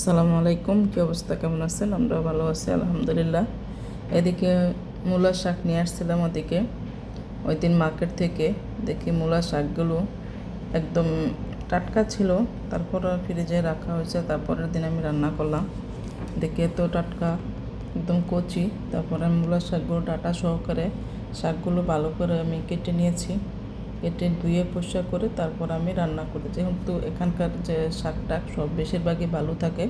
আসসালামু আলাইকুম, কী অবস্থা? কেমন আছেন? আমরা ভালো আছি, আলহামদুলিল্লাহ। এদিকে মূলা শাক নিয়ে আসছিলাম ওদিকে। ওই দিন মার্কেট থেকে দেখি মূলা শাকগুলো একদম টাটকা ছিল। তারপর ফ্রিজে রাখা হয়েছে, তারপরের দিন আমি রান্না করলাম। দেখে তো টাটকা, একদম কচি। তারপরে মূলা শাকগুলো ডাটা সহকারে শাকগুলো ভালো করে আমি কেটে নিয়েছি। কেটে ধুয়ে পরিষ্কার করে তারপর আমি রান্না করি। যেহেতু এখানকার যে শাক টাক সব বেশিরভাগই বালু থাকে,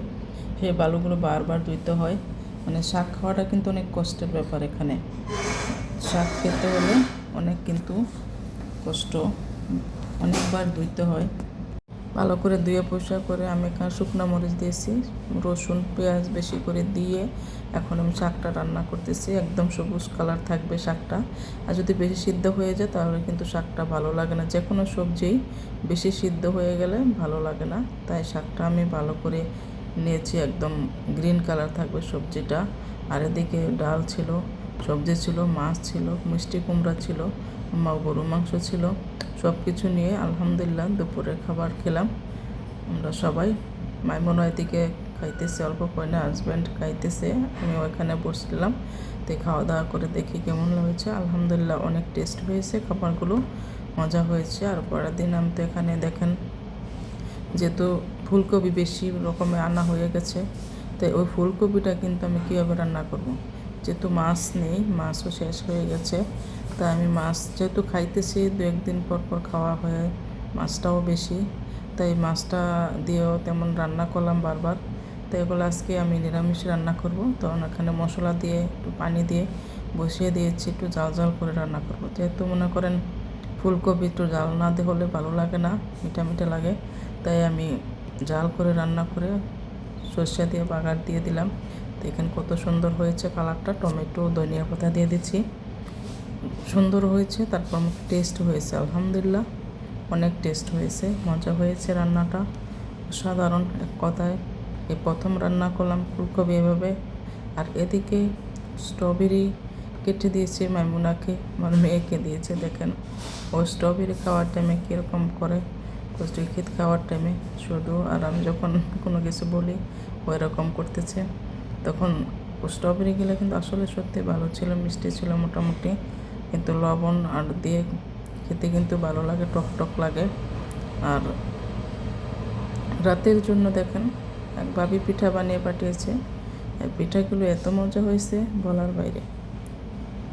সেই বালুগুলো বারবার ধুইতে হয়। মানে শাক খাওয়াটা কিন্তু অনেক কষ্টের ব্যাপার এখানে। শাক খেতে হলে অনেক কিন্তু কষ্ট, অনেকবার ধুইতে হয়। ভালো করে ধুয়ে পরিষ্কার করে আমি এখানে শুকনো মরিচ দিয়েছি। রসুন, পেঁয়াজ বেশি করে দিয়ে এখন আমি শাকটা রান্না করতেছি। একদম সবুজ কালার থাকবে শাকটা। আর যদি বেশি সিদ্ধ হয়ে যায় তাহলে কিন্তু শাকটা ভালো লাগে না। যে কোনো সবজি বেশি সিদ্ধ হয়ে গেলে ভালো লাগে না। তাই শাকটা আমি ভালো করে নিয়েছি। একদম গ্রিন কালার থাকবে সবজিটা। আর এদিকে ডাল ছিল, সবজি ছিল, মাছ ছিল, মিষ্টি কুমড়া ছিল। গরু মাংস ছিল। সব কিছু নিয়ে আলহামদুলিল্লাহ দুপুরের খাবার খেলাম। আমরা সবাই মাইমনো এদিকে খাইতেছে, অল্প কয়না হাজব্যান্ড খাইতেছে। আমি ওইখানে বসছিলাম। তো খাওয়া দাওয়া করে দেখি কেমন হয়েছে। আলহামদুলিল্লাহ অনেক টেস্ট হয়েছে খাবারগুলো মজা হয়েছে। আর পরের দিন আমি তো এখানে দেখেন, যেহেতু ফুলকপি বেশি রকমে আনা হয়ে গেছে, তো ওই ফুলকপিটা কিন্তু আমি কীভাবে রান্না করব। যেহেতু মাছ নেই, মাছও শেষ হয়ে গেছে। তাই আমি মাছ যেহেতু খাইতেছি, দু একদিন পর পর খাওয়া হয়ে মাছটাও বেশি। তাই মাছটা দিয়েও তেমন রান্না করলাম বারবার। তো এগুলো আজকে আমি নিরামিষ রান্না করব। তখন এখানে মশলা দিয়ে, একটু পানি দিয়ে বসিয়ে দিয়েছি, একটু জাল জাল করে রান্না করব। যেহেতু মনে করেন ফুলকপি একটু জাল না দিয়ে হলে ভালো লাগে না, মিঠা মিঠা লাগে। তাই আমি জাল করে রান্না করে সর্ষে দিয়ে বাগার দিয়ে দিলাম। তো এখানে কত সুন্দর হয়েছে কালারটা। টমেটো, ধনিয়া পাতা দিয়ে দিচ্ছি। সুন্দর হয়েছে, তারপর আমার টেস্ট হয়েছে, আলহামদুলিল্লাহ। অনেক টেস্ট হয়েছে, মজা হয়েছে রান্নাটা। সাধারণ এক কথায়। এই প্রথম রান্না করলাম ফুলকপি এভাবে। আর এদিকে স্ট্রবেরি কেটে দিয়েছে মাইমুনাকে, আমার মেয়েকে দিয়েছে, দেখেন। ও স্ট্রবেরি খাওয়ার টাইমে কীরকম করে ক্ষেত খাওয়ার টাইমে শুধু আর আমি যখন কোনো কিছু বলি ওই রকম করতেছে। তখন স্ট্রবেরি গেলে কিন্তু আসলে সত্যি ভালো ছিল, মিষ্টি ছিল মোটামুটি। কিন্তু লবণ আর দিয়ে খেতে কিন্তু ভালো লাগে, টক টক লাগে। আর রাতের জন্য দেখেন, এক ভাবি পিঠা বানিয়ে পাঠিয়েছে। পিঠাগুলো এত মজা হয়েছে বলার বাইরে।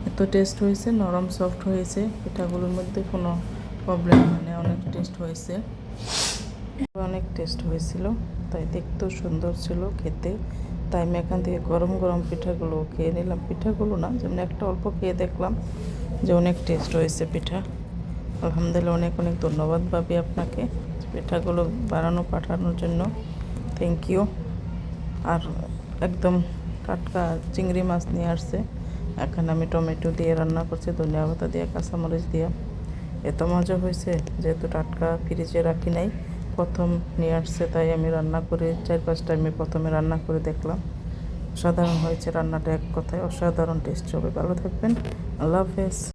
এত টেস্ট হয়েছে, নরম সফট হয়েছে, পিঠাগুলোর মধ্যে কোনো প্রবলেম মানে অনেক টেস্ট হয়েছে। অনেক টেস্ট হয়েছিল, তাই দেখতেও সুন্দর ছিল খেতে। তাই আমি এখান থেকে গরম গরম পিঠাগুলো খেয়ে নিলাম। পিঠাগুলো না, যেমন একটা অল্প খেয়ে দেখলাম যে অনেক টেস্ট হয়েছে পিঠা। আলহামদুলিল্লাহ অনেক অনেক ধন্যবাদ ভাবি আপনাকে পিঠাগুলো বানানো, পাঠানোর জন্য। থ্যাংক ইউ আর একদম টাটকা চিংড়ি মাছ নিয়ে আসছে। এখানে আমি টমেটো দিয়ে রান্না করছি, ধনিয়া পাতা দিয়ে, কাঁচামরিচ দিয়ে। এত মজা হয়েছে, যেহেতু টাটকা ফ্রিজে রাখি নাই। প্রথম নিয়ে আসছে, তাই আমি রান্না করে চার পাঁচটা আমি প্রথমে রান্না করে দেখলাম। সাধারণ হয়েছে রান্নাটা এক কথায়। অসাধারণ টেস্ট হবে ভালো থাকবেন। আল্লাহ হাফেজ।